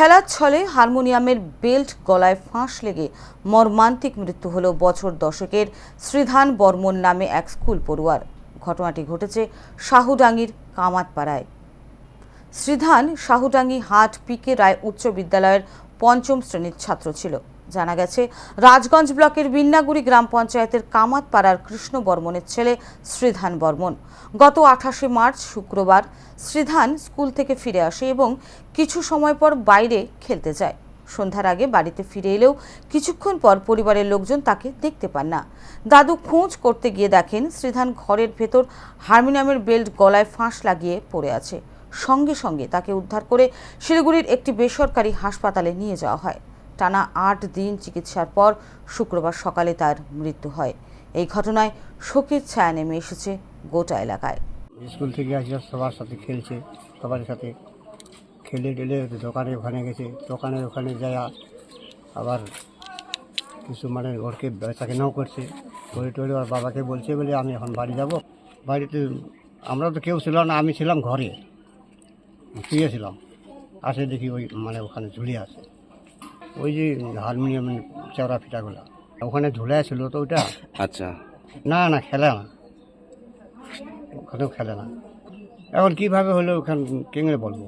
খেলার ছলে হারমোনিয়ামের বেল্ট গলায় ফাঁস লেগে মর্মান্তিক মৃত্যু হল বছর দশকের শ্রীধান বর্মন নামে এক স্কুল পড়ুয়ার। ঘটনাটি ঘটেছে শাহুডাঙ্গির কামাতপাড়ায়। শ্রীধান শাহুডাঙ্গি হাট পিকে রায় উচ্চ বিদ্যালয়ের পঞ্চম শ্রেণির ছাত্র ছিল। জানা গেছে, রাজগঞ্জ ব্লকের বিন্নাগুড়ি গ্রাম পঞ্চায়েতের কামাতপাড়ার কৃষ্ণ বর্মনের ছেলে শ্রীধান বর্মন। গত আঠাশে মার্চ শুক্রবার শ্রীধান স্কুল থেকে ফিরে আসে এবং কিছু সময় পর বাইরে খেলতে যায়। সন্ধ্যার আগে বাড়িতে ফিরে এলেও কিছুক্ষণ পর পরিবারের লোকজন তাকে দেখতে পান না। দাদু খোঁজ করতে গিয়ে দেখেন শ্রীধান ঘরের ভেতর হারমোনিয়ামের বেল্ট গলায় ফাঁস লাগিয়ে পড়ে আছে। সঙ্গে সঙ্গে তাকে উদ্ধার করে শিলিগুড়ির একটি বেসরকারি হাসপাতালে নিয়ে যাওয়া হয়। টানা আট দিন চিকিৎসার পর শুক্রবার সকালে তার মৃত্যু হয়। এই ঘটনায় শোকের ছায়া নেমে এসেছে গোটা এলাকায়। স্কুল থেকে আসিয়া সবার সাথে খেলছে, সবার সাথে খেলে টেলে দোকানে ওখানে গেছে দোকানের ওখানে যায় আবার কিছু মানে ঘরকে বেচা করছে। করে টরে ওর বাবাকে বলছে বলে, আমি এখন বাড়ি যাব। বাড়িতে আমরা তো কেউ ছিল না, আমি ছিলাম ঘরে শুয়েছিলাম আসে দেখি ওই মানে ওখানে ঝুলে আছে। ওই যে হারমোনিয়াম চওড়া ফিটাগুলো ওখানে ঝুলে ছিল তো ওইটা? আচ্ছা। না না খেলে না। ওখানেও খেলে না। এখন কীভাবে হলো ওখানে কেঙে বলব?